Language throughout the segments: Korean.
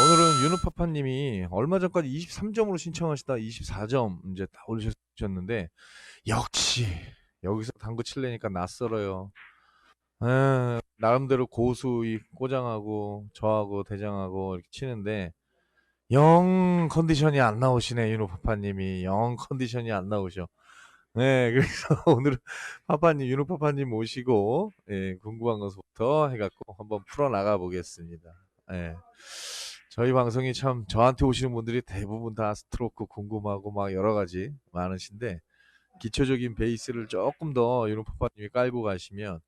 오늘은 윤우파파님이 얼마 전까지 23점으로 신청하시다 24점 이제 다 올리셨는데 역시 여기서 당구 칠래니까 낯설어요. 에, 나름대로 고수이 꼬장하고 저하고 대장하고 이렇게 치는데 영 컨디션이 안 나오시네 윤우파파님이 영 컨디션이 안 나오셔. 네, 그래서 오늘은 파파님, 윤우파파님 모시고 예, 궁금한 것부터 해갖고 한번 풀어 나가 보겠습니다. 예. 저희 방송이 참 저한테 오시는 분들이 대부분 다 스트로크 궁금하고 막 여러 가지 많으신데 기초적인 베이스를 조금 더 유노파파님이 깔고 가시면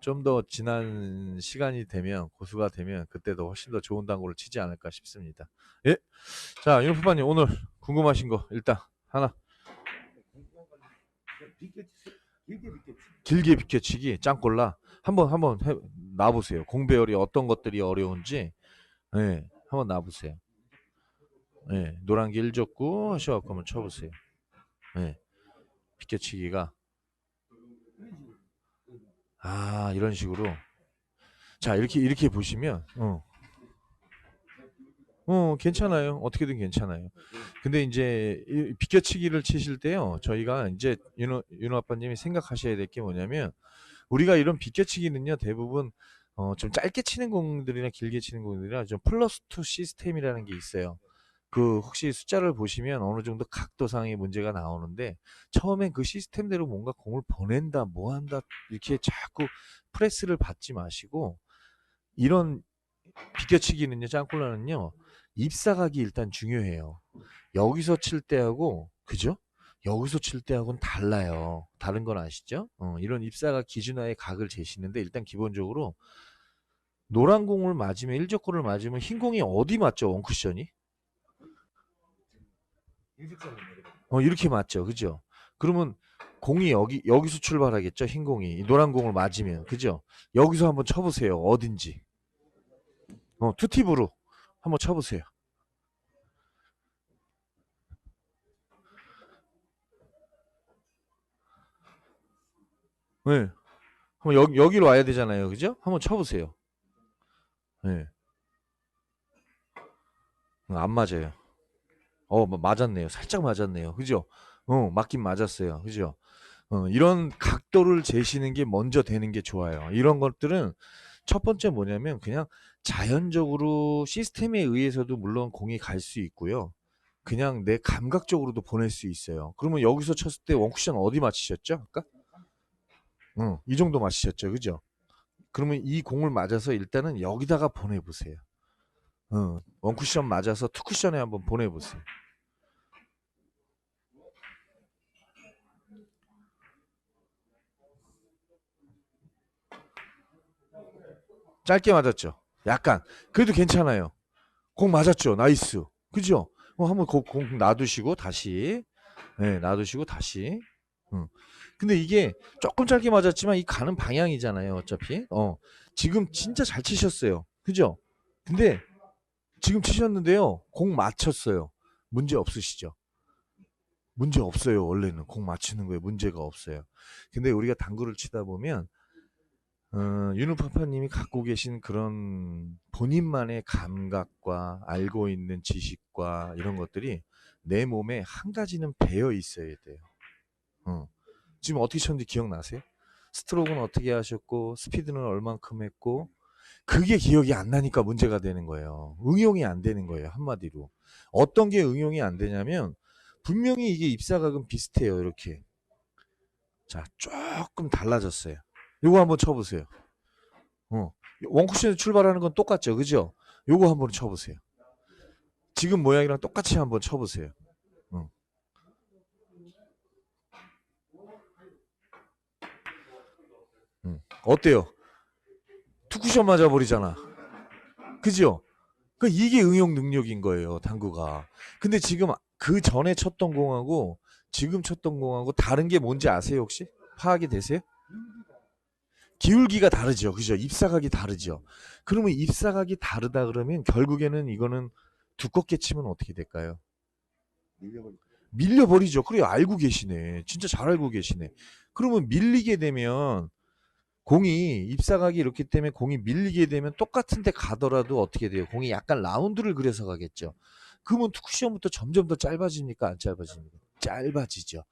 좀 더 지난 시간이 되면 고수가 되면 그때도 훨씬 더 좋은 당구를 치지 않을까 싶습니다. 예. 자, 유노파파님 오늘 궁금하신 거 일단 하나 길게 비켜치기 짱골라 한번 한번 해 놔보세요. 공배열이 어떤 것들이 어려운지 예, 한번 놔보세요. 예, 노란 게 1줬고 하셔갖고 한번 쳐보세요. 예, 비껴치기가 아 이런 식으로 자 이렇게 이렇게 보시면 어, 어 괜찮아요. 어떻게든 괜찮아요. 근데 이제 이 비껴치기를 치실 때요. 저희가 이제 윤호 윤호 아빠님이 생각하셔야 될 게 뭐냐면 우리가 이런 비껴치기는요 대부분 어, 좀 짧게 치는 공들이나 길게 치는 공들이나 좀 플러스 투 시스템이라는 게 있어요. 그 혹시 숫자를 보시면 어느 정도 각도상의 문제가 나오는데 처음엔 그 시스템대로 뭔가 공을 보낸다, 뭐 한다 이렇게 자꾸 프레스를 받지 마시고 이런 비껴치기는요, 짱콜라는요 입사각이 일단 중요해요. 여기서 칠 때하고 그죠? 여기서 칠 때하고는 달라요. 다른 건 아시죠? 어, 이런 입사각 기준하에 각을 재시는데 일단 기본적으로 노란 공을 맞으면 일적골을 맞으면 흰 공이 어디 맞죠? 원쿠션이? 어 이렇게 맞죠, 그죠? 그러면 공이 여기 여기서 출발하겠죠, 흰 공이 이 노란 공을 맞으면 그죠? 여기서 한번 쳐 보세요, 어딘지. 어 투팁으로 한번 쳐 보세요. 네. 한번 여기 여기로 와야 되잖아요, 그죠? 한번 쳐보세요. 네. 안 맞아요. 어, 뭐 맞았네요. 살짝 맞았네요. 그죠? 어, 맞긴 맞았어요. 그죠? 어, 이런 각도를 재시는 게 먼저 되는 게 좋아요. 이런 것들은 첫 번째 뭐냐면 그냥 자연적으로 시스템에 의해서도 물론 공이 갈 수 있고요. 그냥 내 감각적으로도 보낼 수 있어요. 그러면 여기서 쳤을 때 원쿠션 어디 맞히셨죠? 아까? 어, 이 정도 맞히셨죠. 그죠? 그러면 이 공을 맞아서 일단은 여기다가 보내보세요. 어, 원쿠션 맞아서 투쿠션에 한번 보내보세요. 짧게 맞았죠. 약간 그래도 괜찮아요. 공 맞았죠. 나이스. 그죠? 어, 한번 공, 공 놔두시고 다시 네, 놔두시고 다시. 음. 근데 이게 조금 짧게 맞았지만 이 가는 방향이잖아요. 어차피. 어. 지금 진짜 잘 치셨어요. 그죠? 근데 지금 치셨는데요. 공 맞췄어요. 문제 없으시죠? 문제 없어요. 원래는 공 맞추는 거에 문제가 없어요. 근데 우리가 당구를 치다 보면 어, 윤우파파님이 갖고 계신 그런 본인만의 감각과 알고 있는 지식과 이런 것들이 내 몸에 한 가지는 배어 있어야 돼요. 어. 지금 어떻게 쳤는지 기억나세요? 스트로크는 어떻게 하셨고 스피드는 얼만큼 했고 그게 기억이 안 나니까 문제가 되는 거예요. 응용이 안 되는 거예요. 한마디로. 어떤 게 응용이 안 되냐면 분명히 이게 입사각은 비슷해요. 이렇게. 자, 조금 달라졌어요. 요거 한번 쳐 보세요. 어. 원쿠션에 출발하는 건 똑같죠. 그죠? 요거 한번 쳐 보세요. 지금 모양이랑 똑같이 한번 쳐 보세요. 어. 음. 어때요? 투쿠션 맞아버리잖아. 그죠? 그 이게 응용 능력인 거예요, 당구가. 근데 지금 그 전에 쳤던 공하고 지금 쳤던 공하고 다른 게 뭔지 아세요, 혹시? 파악이 되세요? 기울기가 다르죠. 그죠? 입사각이 다르죠. 그러면 입사각이 다르다 그러면 결국에는 이거는 두껍게 치면 어떻게 될까요? 밀려버리죠. 그래, 알고 계시네. 진짜 잘 알고 계시네. 그러면 밀리게 되면 공이 입사각이 이렇기 때문에 공이 밀리게 되면 똑같은 데 가더라도 어떻게 돼요? 공이 약간 라운드를 그려서 가겠죠. 그러면 쿠션부터 점점 더 짧아집니까? 안 짧아집니까? 짧아지죠.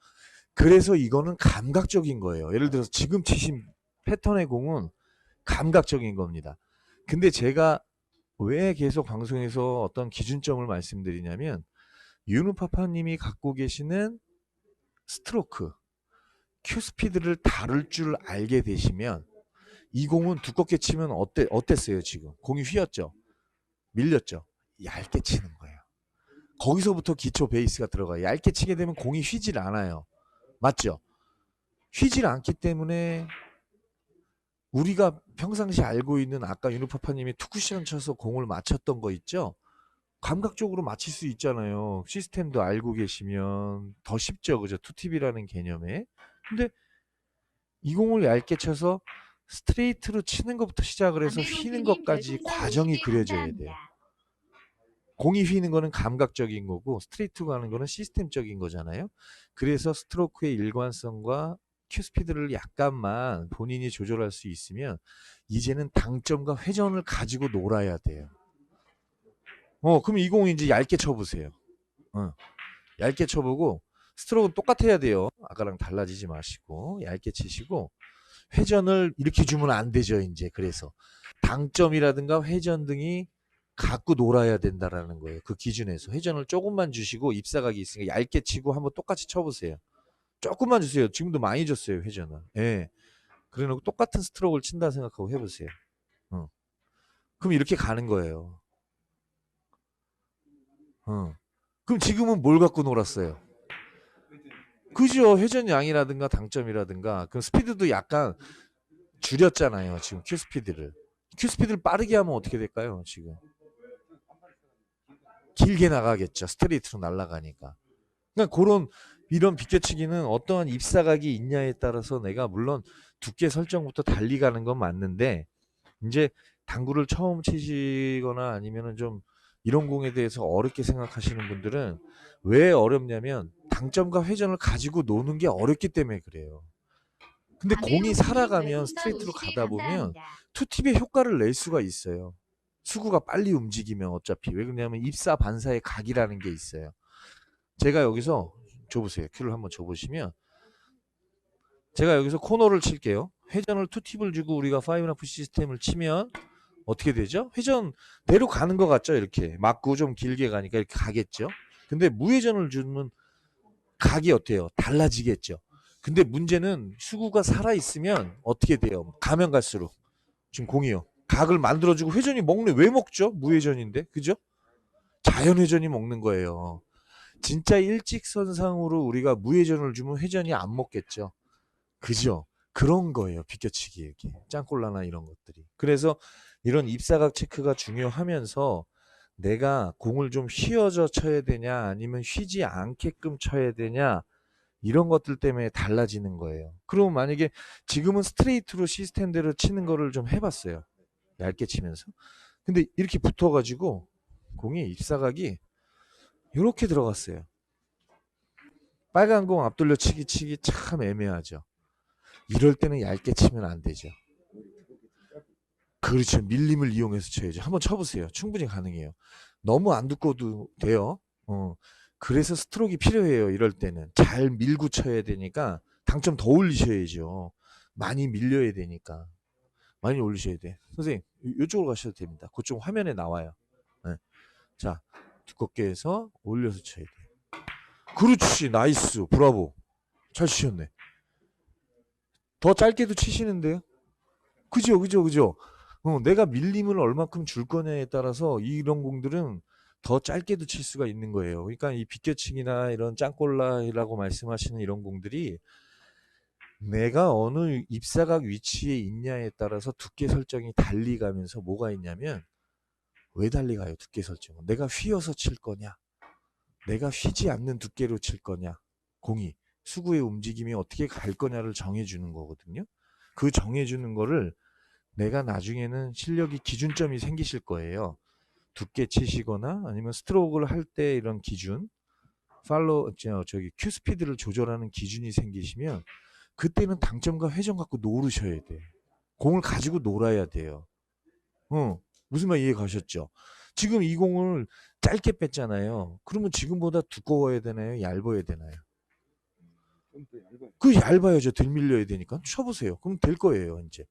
그래서 이거는 감각적인 거예요. 예를 들어서 지금 치신 패턴의 공은 감각적인 겁니다. 근데 제가 왜 계속 방송에서 어떤 기준점을 말씀드리냐면 유누파파님이 갖고 계시는 스트로크, 큐 스피드를 다룰 줄 알게 되시면 이 공은 두껍게 치면 어때 어땠어요 지금? 공이 휘었죠, 밀렸죠, 얇게 치는 거예요. 거기서부터 기초 베이스가 들어가요. 얇게 치게 되면 공이 휘질 않아요. 맞죠? 휘질 않기 때문에 우리가 평상시 알고 있는 아까 유누파파님이 투쿠션 쳐서 공을 맞췄던 거 있죠? 감각적으로 맞힐 수 있잖아요. 시스템도 알고 계시면 더 쉽죠. 그죠? 투팁이라는 개념에. 근데 이 공을 얇게 쳐서 스트레이트로 치는 것부터 시작을 해서 휘는 것까지 과정이 그려져야 돼요. 공이 휘는 거는 감각적인 거고 스트레이트 가는 거는 시스템적인 거잖아요. 그래서 스트로크의 일관성과 큐 스피드를 약간만 본인이 조절할 수 있으면 이제는 당점과 회전을 가지고 놀아야 돼요. 어, 그럼 이 공을 이제 얇게 쳐보세요. 어, 얇게 쳐보고 스트로크는 똑같아야 돼요. 아까랑 달라지지 마시고 얇게 치시고 회전을 이렇게 주면 안 되죠. 이제 그래서 당점이라든가 회전 등이 갖고 놀아야 된다라는 거예요. 그 기준에서 회전을 조금만 주시고 입사각이 있으니까 얇게 치고 한번 똑같이 쳐보세요. 조금만 주세요. 지금도 많이 줬어요 회전을. 예. 그래놓고 똑같은 스트로크를 친다 생각하고 해보세요. 어. 그럼 이렇게 가는 거예요. 어. 그럼 지금은 뭘 갖고 놀았어요? 그죠. 회전 양이라든가 당점이라든가 그 스피드도 약간 줄였잖아요. 지금 큐 스피드를. 큐 스피드를 빠르게 하면 어떻게 될까요? 지금. 길게 나가겠죠. 스트레이트로 날아가니까. 그러니까 그런 이런 비껴치기는 어떠한 입사각이 있냐에 따라서 내가 물론 두께 설정부터 달리 가는 건 맞는데 이제 당구를 처음 치시거나 아니면은 좀 이런 공에 대해서 어렵게 생각하시는 분들은 왜 어렵냐면 당점과 회전을 가지고 노는 게 어렵기 때문에 그래요. 근데 공이 살아가면 스트레이트로 가다 보면 투팁의 효과를 낼 수가 있어요. 수구가 빨리 움직이면 어차피 왜 그러냐면 입사 반사의 각이라는 게 있어요. 제가 여기서 줘보세요. 큐를 한번 줘보시면 제가 여기서 코너를 칠게요. 회전을 투팁을 주고 우리가 5나 프 시스템을 치면 어떻게 되죠? 회전 대로 가는 것 같죠? 이렇게 맞고 좀 길게 가니까 이렇게 가겠죠? 근데 무회전을 주면 각이 어때요? 달라지겠죠? 근데 문제는 수구가 살아있으면 어떻게 돼요? 가면 갈수록 지금 공이요. 각을 만들어주고 회전이 먹네. 왜 먹죠? 무회전인데. 그죠? 자연회전이 먹는 거예요. 진짜 일직선상으로 우리가 무회전을 주면 회전이 안 먹겠죠. 그죠? 그런 거예요. 비껴치기 이렇게. 짱콜라나 이런 것들이. 그래서 이런 입사각 체크가 중요하면서 내가 공을 좀 휘어져 쳐야 되냐 아니면 휘지 않게끔 쳐야 되냐 이런 것들 때문에 달라지는 거예요. 그럼 만약에 지금은 스트레이트로 시스템대로 치는 거를 좀 해봤어요. 얇게 치면서. 근데 이렇게 붙어가지고 공이 입사각이 이렇게 들어갔어요. 빨간 공 앞돌려 치기 치기 참 애매하죠. 이럴 때는 얇게 치면 안 되죠. 그렇죠. 밀림을 이용해서 쳐야죠. 한번 쳐보세요. 충분히 가능해요. 너무 안 두꺼도 돼요. 어. 그래서 스트로크가 필요해요. 이럴 때는 잘 밀고 쳐야 되니까 당점 더 올리셔야죠. 많이 밀려야 되니까 많이 올리셔야 돼. 선생님 이쪽으로 가셔도 됩니다. 그쪽 화면에 나와요. 네. 자 두껍게 해서 올려서 쳐야 돼. 그렇지 나이스 브라보 잘 치셨네. 더 짧게도 치시는데요. 그죠 그죠 그죠. 어, 내가 밀림을 얼마큼 줄 거냐에 따라서 이런 공들은 더 짧게도 칠 수가 있는 거예요. 그러니까 이 비껴치기나 이런 짱꼴라라고 말씀하시는 이런 공들이 내가 어느 입사각 위치에 있냐에 따라서 두께 설정이 달리 가면서 뭐가 있냐면 왜 달리 가요? 두께 설정은. 내가 휘어서 칠 거냐? 내가 휘지 않는 두께로 칠 거냐? 공이. 수구의 움직임이 어떻게 갈 거냐를 정해주는 거거든요. 그 정해주는 거를 내가 나중에는 실력이 기준점이 생기실 거예요 두께 치시거나 아니면 스트로크를 할 때 이런 기준 팔로 저, 저기 큐 스피드를 조절하는 기준이 생기시면 그때는 당점과 회전 갖고 노르셔야 돼. 공을 가지고 놀아야 돼요. 어, 무슨 말 이해 가셨죠? 지금 이 공을 짧게 뺐잖아요. 그러면 지금보다 두꺼워야 되나요? 얇아야 되나요? 그 얇아야죠. 들밀려야 되니까. 쳐보세요. 그럼 될 거예요, 이제.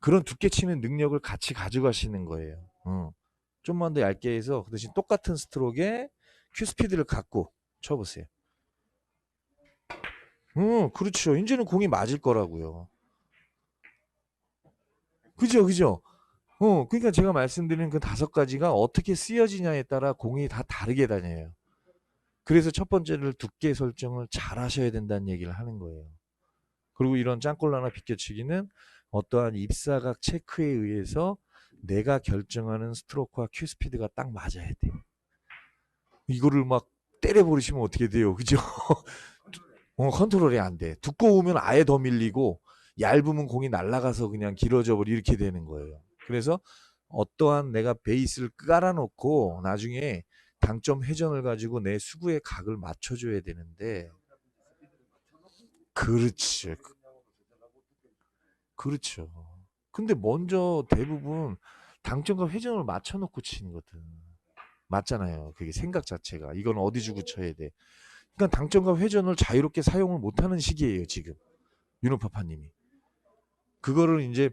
그런 두께 치는 능력을 같이 가져가시는 거예요. 어. 좀만 더 얇게 해서 그 대신 똑같은 스트로크에 큐 스피드를 갖고 쳐보세요. 어, 그렇죠. 이제는 공이 맞을 거라고요. 그죠, 그죠. 어, 그러니까 제가 말씀드리는 그 다섯 가지가 어떻게 쓰여지냐에 따라 공이 다 다르게 다녀요. 그래서 첫 번째를 두께 설정을 잘 하셔야 된다는 얘기를 하는 거예요. 그리고 이런 짱꼴라나 비껴치기는 어떠한 입사각 체크에 의해서 내가 결정하는 스트로크와 큐 스피드가 딱 맞아야 돼요. 이거를 막 때려버리시면 어떻게 돼요? 그죠? 어, 컨트롤이 안 돼. 두꺼우면 아예 더 밀리고 얇으면 공이 날아가서 그냥 길어져 버리 이렇게 되는 거예요. 그래서 어떠한 내가 베이스를 깔아놓고 나중에 당점 회전을 가지고 내 수구의 각을 맞춰줘야 되는데 그렇지. 그렇죠. 근데 먼저 대부분 당점과 회전을 맞춰놓고 치는 거든. 맞잖아요. 그게 생각 자체가. 이건 어디 주고 쳐야 돼. 그러니까 당점과 회전을 자유롭게 사용을 못하는 시기예요. 지금. 윤호파파님이. 그거를 이제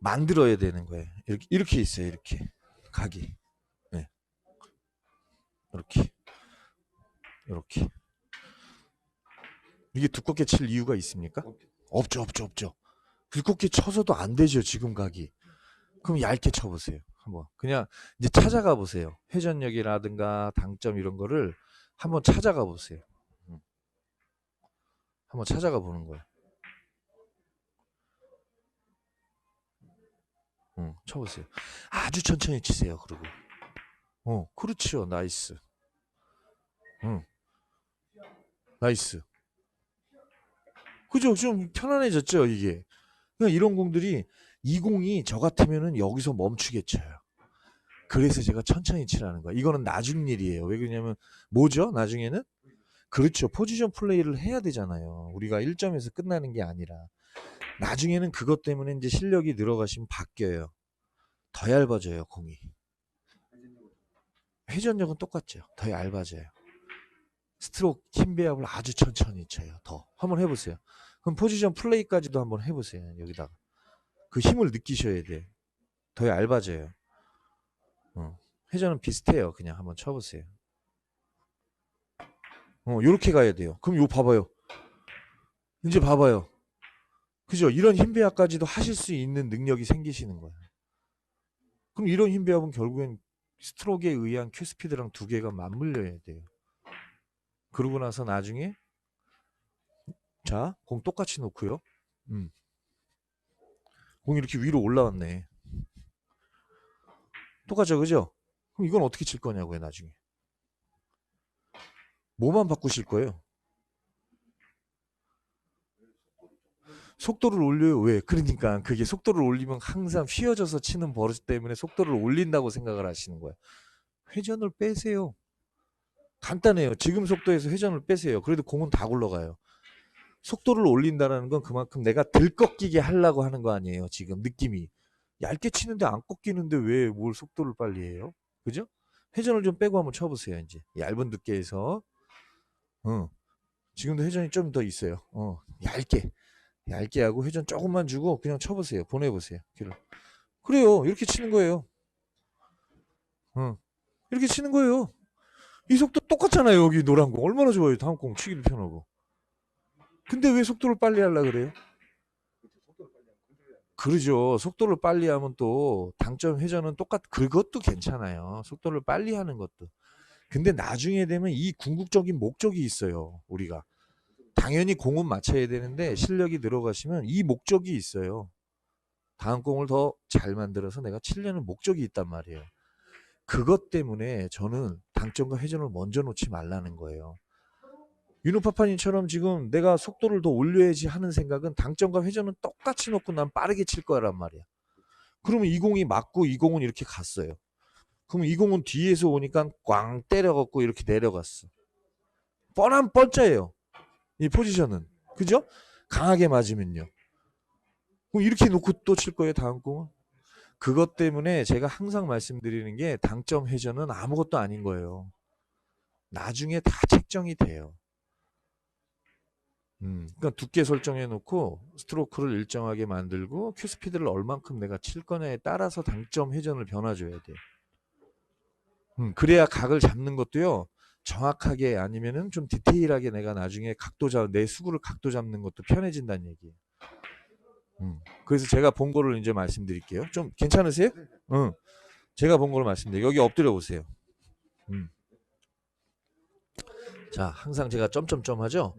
만들어야 되는 거예요. 이렇게, 이렇게 있어요. 이렇게. 각이. 네. 이렇게. 이렇게. 이게 두껍게 칠 이유가 있습니까? 없죠, 없죠, 없죠. 두껍게 쳐서도 안 되죠, 지금 각이. 그럼 얇게 쳐보세요. 한번. 그냥 이제 찾아가 보세요. 회전력이라든가 당점 이런 거를 한번 찾아가 보세요. 음. 한번 찾아가 보는 거예요. 응, 쳐보세요. 아주 천천히 치세요, 그리고. 어, 그렇죠. 나이스. 응. 나이스. 그죠? 좀 편안해졌죠, 이게. 그러니까 이런 공들이 이 공이 저 같으면은 여기서 멈추게 쳐요. 그래서 제가 천천히 치라는 거야. 이거는 나중 일이에요. 왜 그러냐면 뭐죠? 나중에는 그렇죠. 포지션 플레이를 해야 되잖아요. 우리가 1점에서 끝나는 게 아니라 나중에는 그것 때문에 이제 실력이 늘어가시면 바뀌어요. 더 얇아져요, 공이. 회전력은 똑같죠. 더 얇아져요. 스트로크 힘 배합을 아주 천천히 쳐요. 더. 한번 해보세요. 그럼 포지션 플레이까지도 한번 해보세요. 여기다가. 그 힘을 느끼셔야 돼. 더 얇아져요. 어. 회전은 비슷해요. 그냥 한번 쳐보세요. 어, 요렇게 가야 돼요. 그럼 요 봐봐요. 이제 봐봐요. 그죠? 이런 힘 배합까지도 하실 수 있는 능력이 생기시는 거예요. 그럼 이런 힘 배합은 결국엔 스트로크에 의한 큐 스피드랑 두 개가 맞물려야 돼요. 그러고 나서 나중에 자, 공 똑같이 놓고요. 음. 공이 이렇게 위로 올라왔네. 똑같죠, 그죠? 그럼 이건 어떻게 칠 거냐고요, 나중에. 뭐만 바꾸실 거예요? 속도를 올려요. 왜? 그러니까 그게 속도를 올리면 항상 휘어져서 치는 버릇 때문에 속도를 올린다고 생각을 하시는 거예요. 회전을 빼세요. 간단해요. 지금 속도에서 회전을 빼세요. 그래도 공은 다 굴러가요. 속도를 올린다는 건 그만큼 내가 들꺾이게 하려고 하는 거 아니에요. 지금 느낌이. 얇게 치는데 안 꺾이는데 왜 뭘 속도를 빨리 해요? 그죠? 회전을 좀 빼고 한번 쳐보세요. 이제 얇은 두께에서. 어. 지금도 회전이 좀 더 있어요. 어. 얇게. 얇게 하고 회전 조금만 주고 그냥 쳐보세요. 보내보세요. 길을. 그래요. 이렇게 치는 거예요. 어. 이렇게 치는 거예요. 이 속도 똑같잖아요. 여기 노란 공. 얼마나 좋아요. 다음 공 치기도 편하고. 근데 왜 속도를 빨리 하려 그래요? 그러죠. 속도를 빨리 하면 또 당점 회전은 똑같, 그것도 괜찮아요. 속도를 빨리 하는 것도. 근데 나중에 되면 이 궁극적인 목적이 있어요. 우리가. 당연히 공은 맞춰야 되는데 실력이 늘어가시면 이 목적이 있어요. 다음 공을 더 잘 만들어서 내가 치려는 목적이 있단 말이에요. 그것 때문에 저는 당점과 회전을 먼저 놓지 말라는 거예요. 윤호파파님처럼 지금 내가 속도를 더 올려야지 하는 생각은 당점과 회전은 똑같이 놓고 난 빠르게 칠 거란 말이야. 그러면 이 공이 맞고 이 공은 이렇게 갔어요. 이 공은 뒤에서 오니까 꽝 때려갖고 이렇게 내려갔어. 뻔한 뻔짜예요. 이 포지션은. 그죠? 강하게 맞으면요. 그럼 이렇게 놓고 또 칠 거예요, 다음 공은? 그것 때문에 제가 항상 말씀드리는 게 당점 회전은 아무것도 아닌 거예요. 나중에 다 책정이 돼요. 음, 그러니까 두께 설정해 놓고 스트로크를 일정하게 만들고 큐 스피드를 얼만큼 내가 칠 거냐에 따라서 당점 회전을 변화줘야 돼. 음, 그래야 각을 잡는 것도요. 정확하게 아니면은 좀 디테일하게 내가 나중에 각도 잡, 내 수구를 각도 잡는 것도 편해진다는 얘기예요. 음, 그래서 제가 본 거를 이제 말씀드릴게요. 좀 괜찮으세요? 응. 제가 본 거를 말씀드려요. 여기 엎드려 보세요. 음. 자, 항상 제가 점점점 하죠?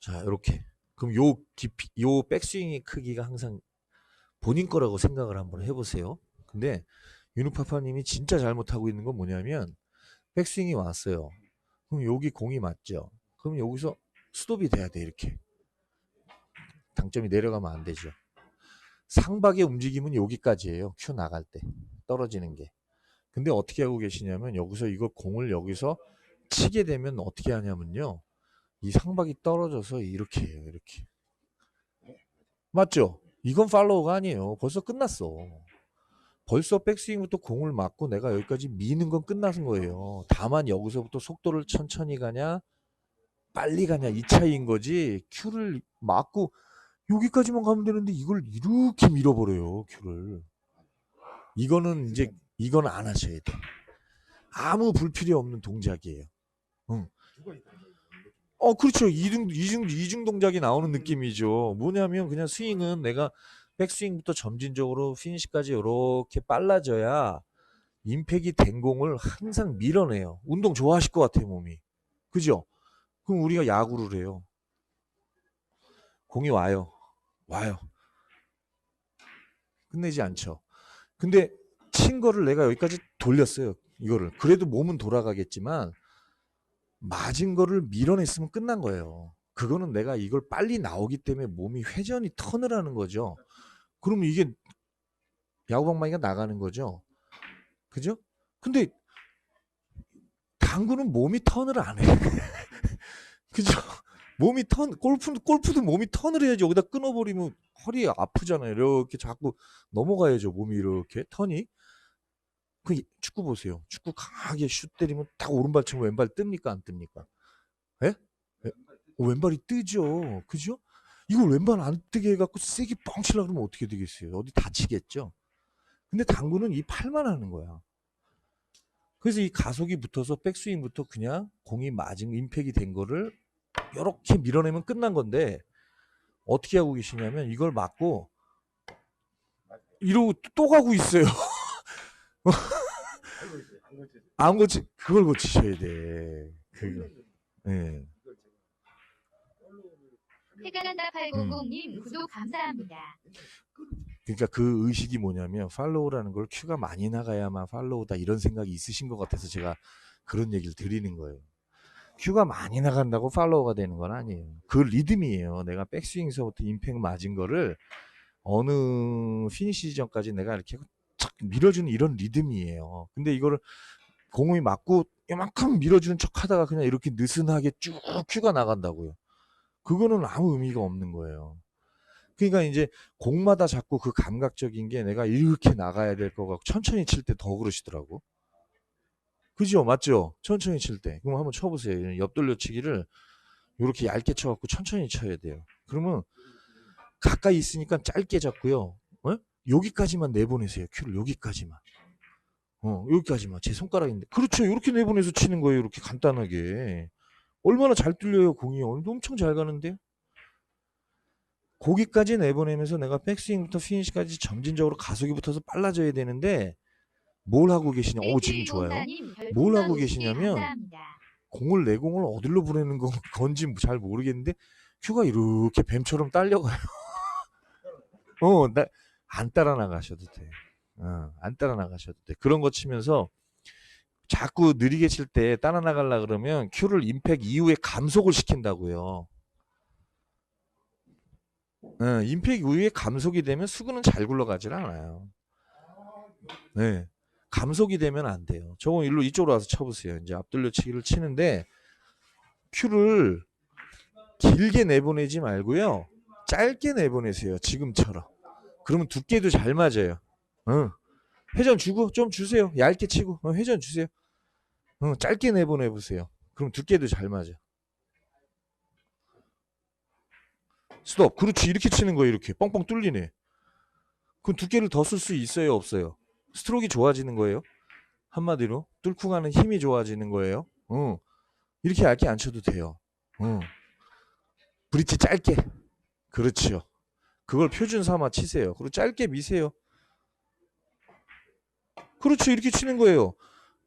자, 이렇게. 그럼 요 깊이, 요 백스윙의 크기가 항상 본인 거라고 생각을 한번 해보세요. 근데 유누파파님이 진짜 잘못하고 있는 건 뭐냐면 백스윙이 왔어요. 그럼 여기 공이 맞죠? 그럼 여기서 스톱이 돼야 돼 이렇게. 당점이 내려가면 안 되죠. 상박의 움직임은 여기까지예요. 큐 나갈 때 떨어지는 게. 근데 어떻게 하고 계시냐면 여기서 이거 공을 여기서 치게 되면 어떻게 하냐면요. 이 상박이 떨어져서 이렇게 해요. 이렇게. 맞죠? 이건 팔로우가 아니에요. 벌써 끝났어. 벌써 백스윙부터 공을 맞고 내가 여기까지 미는 건 끝나는 거예요. 다만 여기서부터 속도를 천천히 가냐, 빨리 가냐 이 차이인 거지. 큐를 맞고 여기까지만 가면 되는데 이걸 이렇게 밀어버려요. 큐를. 이거는 이제 이건 안 하셔야 돼. 아무 불필요 없는 동작이에요. 응. 어, 그렇죠. 이중, 이중, 이중 동작이 나오는 느낌이죠. 뭐냐면 그냥 스윙은 내가 백스윙부터 점진적으로 피니시까지 이렇게 빨라져야 임팩이 된 공을 항상 밀어내요. 운동 좋아하실 것 같아요, 몸이. 그죠? 그럼 우리가 야구를 해요. 공이 와요. 와요. 끝내지 않죠. 근데 친 거를 내가 여기까지 돌렸어요. 이거를. 그래도 몸은 돌아가겠지만 맞은 거를 밀어냈으면 끝난 거예요. 그거는 내가 이걸 빨리 나오기 때문에 몸이 회전이 턴을 하는 거죠. 그러면 이게 야구방망이가 나가는 거죠. 그죠? 근데 당구는 몸이 턴을 안 해. 그죠? 몸이 턴, 골프, 골프도 몸이 턴을 해야지. 여기다 끊어버리면 허리 아프잖아요. 이렇게 자꾸 넘어가야죠. 몸이 이렇게 턴이. 그 축구 보세요. 축구 강하게 슛 때리면 딱 오른발 치면 왼발 뜹니까 안 뜹니까? 예? 예? 어, 왼발이 뜨죠. 그죠? 이걸 왼발 안 뜨게 해갖고 세게 뻥 치려고 그러면 어떻게 되겠어요? 어디 다치겠죠? 근데 당구는 이 팔만 하는 거야. 그래서 이 가속이 붙어서 백스윙부터 그냥 공이 맞은 임팩이 된 거를 이렇게 밀어내면 끝난 건데 어떻게 하고 계시냐면 이걸 맞고 이러고 또 가고 있어요. 안 고치 그걸 고치셔야 돼. 그거. 예. 태가란다 800님 구독 감사합니다. 그러니까 그 의식이 뭐냐면 팔로우라는 걸 큐가 많이 나가야만 팔로우다 이런 생각이 있으신 것 같아서 제가 그런 얘기를 드리는 거예요. 큐가 많이 나간다고 팔로우가 되는 건 아니에요. 그 리듬이에요. 내가 백스윙서부터 임팩 맞은 거를 어느 피니시 지점까지 내가 이렇게 착 밀어주는 이런 리듬이에요. 근데 이거를 공이 맞고 이만큼 밀어주는 척 하다가 그냥 이렇게 느슨하게 쭉 큐가 나간다고요. 그거는 아무 의미가 없는 거예요. 그러니까 이제 공마다 자꾸 그 감각적인 게 내가 이렇게 나가야 될거 같고 천천히 칠 때 더 그러시더라고. 그죠? 맞죠? 천천히 칠 때. 그럼 한번 쳐보세요. 옆돌려 치기를 이렇게 얇게 쳐갖고 천천히 쳐야 돼요. 그러면 가까이 있으니까 짧게 잡고요. 어? 여기까지만 내보내세요. 큐를 여기까지만. 어, 여기까지만. 제 손가락인데. 그렇죠. 이렇게 내보내서 치는 거예요. 이렇게 간단하게. 얼마나 잘 뚫려요, 공이. 엄청 잘 가는데요? 거기까지 내보내면서 내가 백스윙부터 피니시까지 점진적으로 가속이 붙어서 빨라져야 되는데 뭘 하고 계시냐? 오 지금 좋아요. 뭘 하고 계시냐면 공을 내 공을 어디로 보내는 건- 건지 잘 모르겠는데 큐가 이렇게 뱀처럼 딸려가요. 어, 나, 안 따라 나가셔도 돼. 어, 안 따라 나가셔도 돼. 그런 거 치면서 자꾸 느리게 칠 때 따라 나가려 그러면 큐를 임팩 이후에 감속을 시킨다고요. 예, 임팩 이후에 감속이 되면 수구는 잘 굴러가질 않아요. 네. 감속이 되면 안 돼요. 저거 일로 이쪽으로 와서 쳐보세요. 이제 앞돌려치기를 치는데 큐를 길게 내보내지 말고요. 짧게 내보내세요. 지금처럼. 그러면 두께도 잘 맞아요. 응. 회전 주고 좀 주세요. 얇게 치고 어, 회전 주세요. 응, 짧게 내보내 보세요. 그럼 두께도 잘 맞아. 스톱. 그렇지. 이렇게 치는 거예요. 이렇게 뻥뻥 뚫리네. 그럼 두께를 더 쓸 수 있어요, 없어요? 스트로크가 좋아지는 거예요. 한마디로 뚫고 가는 힘이 좋아지는 거예요. 응. 이렇게 얇게 안 쳐도 돼요. 응. 브릿지 짧게. 그렇죠. 그걸 표준 삼아 치세요. 그리고 짧게 미세요. 그렇죠. 이렇게 치는 거예요.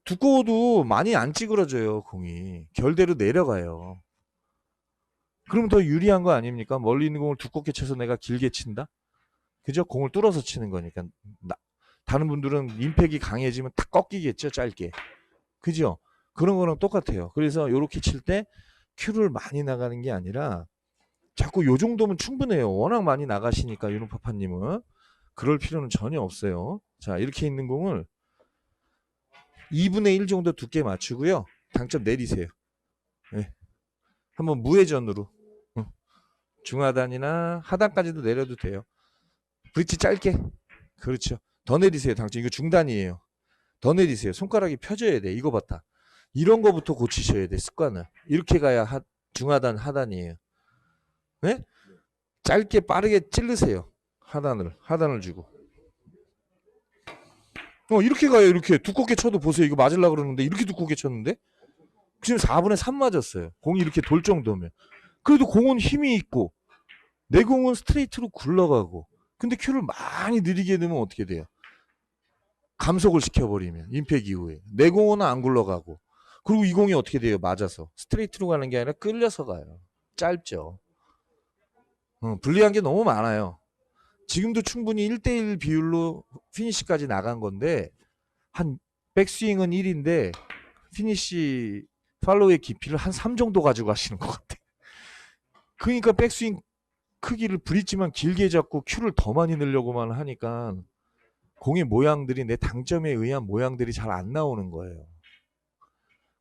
두꺼워도 많이 안 찌그러져요, 공이. 결대로 내려가요. 그럼 더 유리한 거 아닙니까? 멀리 있는 공을 두껍게 쳐서 내가 길게 친다? 그죠? 공을 뚫어서 치는 거니까. 나- 다른 분들은 임팩이 강해지면 탁 꺾이겠죠, 짧게. 그죠? 그런 거랑 똑같아요. 그래서 이렇게 칠 때 큐를 많이 나가는 게 아니라 자꾸 요 정도면 충분해요. 워낙 많이 나가시니까 유노파파님은 그럴 필요는 전혀 없어요. 자 이렇게 있는 공을 2분의 1 정도 두께 맞추고요. 당점 내리세요. 예. 한번 무회전으로 응. 중하단이나 하단까지도 내려도 돼요. 브릿지 짧게 그렇죠. 더 내리세요. 당점 이거 중단이에요. 더 내리세요. 손가락이 펴져야 돼. 이거 봤다. 이런 거부터 고치셔야 돼. 습관을. 이렇게 가야 하, 중하단 하단이에요. 네? 짧게 빠르게 찌르세요. 하단을 하단을 주고. 어 이렇게 가요. 이렇게 두껍게 쳐도 보세요. 이거 맞으려 그러는데 이렇게 두껍게 쳤는데 지금 4분의 3 맞았어요. 공이 이렇게 돌 정도면. 그래도 공은 힘이 있고 내 공은 스트레이트로 굴러가고. 근데 큐를 많이 느리게 넣으면 어떻게 돼요? 감속을 시켜버리면 임팩 이후에 내 공은 안 굴러가고 그리고 이 공이 어떻게 돼요? 맞아서 스트레이트로 가는 게 아니라 끌려서 가요. 짧죠. 어, 불리한 게 너무 많아요. 지금도 충분히 1대1 비율로 피니시까지 나간 건데 한 백스윙은 1인데 피니시 팔로우의 깊이를 한 3 정도 가지고 가시는 것 같아. 그러니까 백스윙 크기를 브릿지만 길게 잡고 큐를 더 많이 넣으려고만 하니까 공의 모양들이 내 당점에 의한 모양들이 잘 안 나오는 거예요.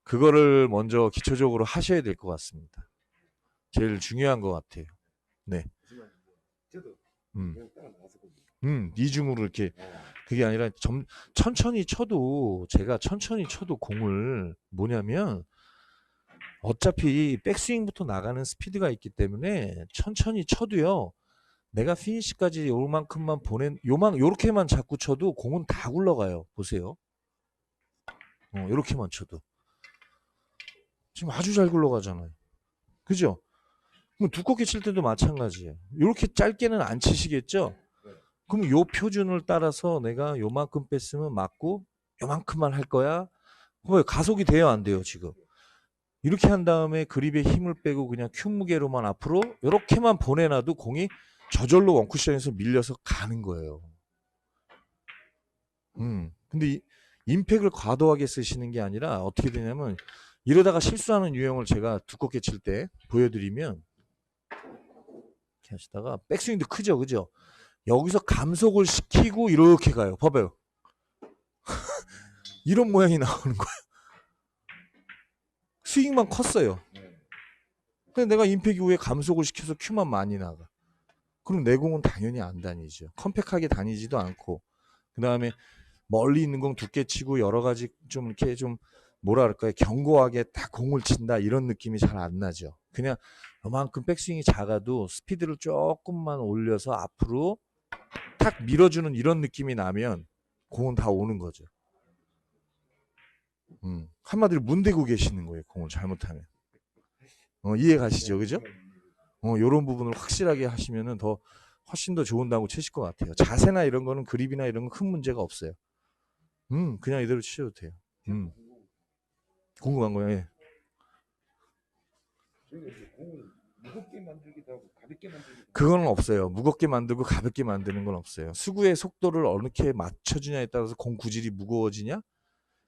그거를 먼저 기초적으로 하셔야 될 것 같습니다. 제일 중요한 것 같아요. 저도 음. 음, 이중으로 이렇게 어. 그게 아니라 점, 천천히 쳐도 제가 천천히 쳐도 공을 뭐냐면 어차피 백스윙부터 나가는 스피드가 있기 때문에 천천히 쳐도요. 내가 피니시까지 요만큼만 보낸 요만 요렇게만 자꾸 쳐도 공은 다 굴러가요. 보세요. 어, 요렇게만 쳐도 지금 아주 잘 굴러가잖아요. 그죠? 그럼 두껍게 칠 때도 마찬가지예요. 요렇게 짧게는 안 치시겠죠? 그럼 요 표준을 따라서 내가 요만큼 뺐으면 맞고 요만큼만 할 거야. 왜 가속이 돼요 안 돼요 지금? 이렇게 한 다음에 그립에 힘을 빼고 그냥 큐 무게로만 앞으로 이렇게만 보내놔도 공이 저절로 원쿠션에서 밀려서 가는 거예요. 음, 근데 이, 임팩을 과도하게 쓰시는 게 아니라 어떻게 되냐면 이러다가 실수하는 유형을 제가 두껍게 칠 때 보여드리면 이렇게 하시다가 백스윙도 크죠, 그죠? 여기서 감속을 시키고 이렇게 가요. 봐봐요. 이런 모양이 나오는 거예요. 스윙만 컸어요. 네. 근데 내가 임팩 이후에 감속을 시켜서 큐만 많이 나가. 그럼 내 공은 당연히 안 다니죠. 컴팩하게 다니지도 않고. 그 다음에 멀리 있는 공 두께 치고 여러 가지 좀 이렇게 좀 뭐라 그럴까요? 견고하게 딱 공을 친다 이런 느낌이 잘 안 나죠. 그냥 요만큼 백스윙이 작아도 스피드를 조금만 올려서 앞으로 탁 밀어주는 이런 느낌이 나면 공은 다 오는 거죠. 음, 한마디로 문대고 계시는 거예요. 공을 잘못하면. 어, 이해 가시죠? 그죠? 어, 요런 부분을 확실하게 하시면은 더 훨씬 더 좋은 다고 치실 것 같아요. 자세나 이런 거는 그립이나 이런 건큰 문제가 없어요. 음, 그냥 이대로 치셔도 돼요. 음, 궁금한 거예요. 예. 저희가 이제 공을 무겁게 만들기도 하고 가볍게 만들기도 하고 그거는 없어요. 무겁게 만들고 가볍게 만드는 건 없어요. 수구의 속도를 어느게 맞춰주냐에 따라서 공 구질이 무거워지냐,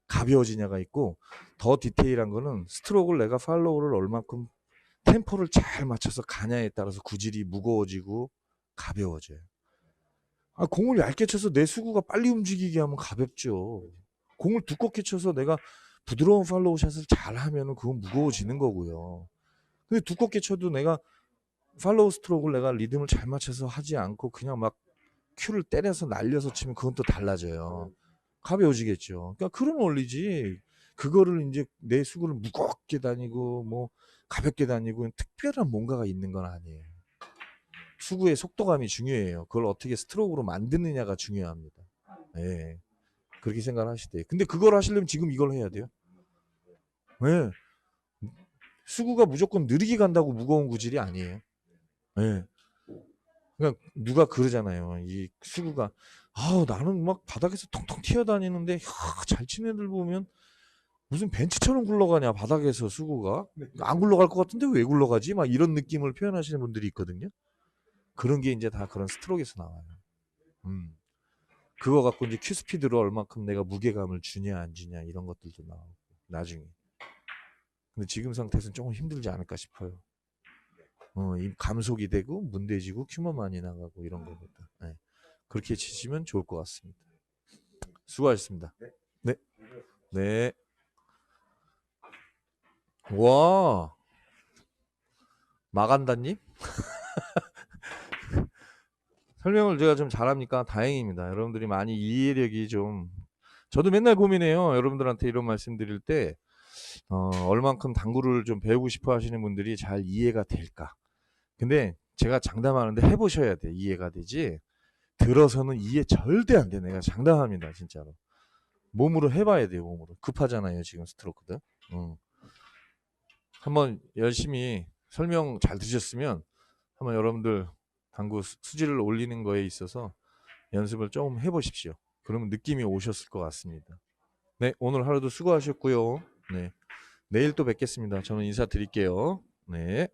가벼워지냐가 있고 더 디테일한 거는 스트로크를 내가 팔로우를 얼만큼 템포를 잘 맞춰서 가냐에 따라서 구질이 무거워지고 가벼워져요. 아, 공을 얇게 쳐서 내 수구가 빨리 움직이게 하면 가볍죠. 공을 두껍게 쳐서 내가 부드러운 팔로우 샷을 잘 하면은 그건 무거워지는 거고요. 근데 두껍게 쳐도 내가 팔로우 스트로크를 내가 리듬을 잘 맞춰서 하지 않고 그냥 막 큐를 때려서 날려서 치면 그건 또 달라져요. 가벼워지겠죠. 그러니까 그런 원리지. 그거를 이제 내 수구를 무겁게 다니고 뭐 가볍게 다니고 특별한 뭔가가 있는 건 아니에요. 수구의 속도감이 중요해요. 그걸 어떻게 스트로크로 만드느냐가 중요합니다. 예. 그렇게 생각을 하시대요. 근데 그걸 하시려면 지금 이걸 해야 돼요. 예. 수구가 무조건 느리게 간다고 무거운 구질이 아니에요. 예. 그러니까 누가 그러잖아요. 이 수구가 아우 나는 막 바닥에서 통통 튀어다니는데 야, 잘 치는 애들 보면 무슨 벤치처럼 굴러가냐 바닥에서 수구가 안 굴러갈 것 같은데 왜 굴러가지? 막 이런 느낌을 표현하시는 분들이 있거든요. 그런 게 이제 다 그런 스트로크에서 나와요. 음. 그거 갖고 이제 큐 스피드로 얼마큼 내가 무게감을 주냐 안 주냐 이런 것들도 나오고 나중에. 근데 지금 상태에서는 조금 힘들지 않을까 싶어요. 어, 이 감속이 되고 문대지고 큐만 많이 나가고 이런 거보다. 네. 그렇게 치시면 좋을 것 같습니다. 수고하셨습니다. 네. 네. 와. 마간다님? 설명을 제가 좀 잘합니까? 다행입니다. 여러분들이 많이 이해력이 좀 저도 맨날 고민해요. 여러분들한테 이런 말씀 드릴 때 어, 얼만큼 당구를 좀 배우고 싶어 하시는 분들이 잘 이해가 될까? 근데 제가 장담하는데 해보셔야 돼. 이해가 되지. 들어서는 이해 절대 안 돼. 내가 장담합니다. 진짜로. 몸으로 해봐야 돼요. 몸으로. 급하잖아요. 지금 스트로크들. 응. 한번 열심히 설명 잘 들으셨으면 한번 여러분들 당구 수- 수질을 올리는 거에 있어서 연습을 조금 해보십시오. 그러면 느낌이 오셨을 것 같습니다. 네, 오늘 하루도 수고하셨고요. 네, 내일 또 뵙겠습니다. 저는 인사드릴게요. 네.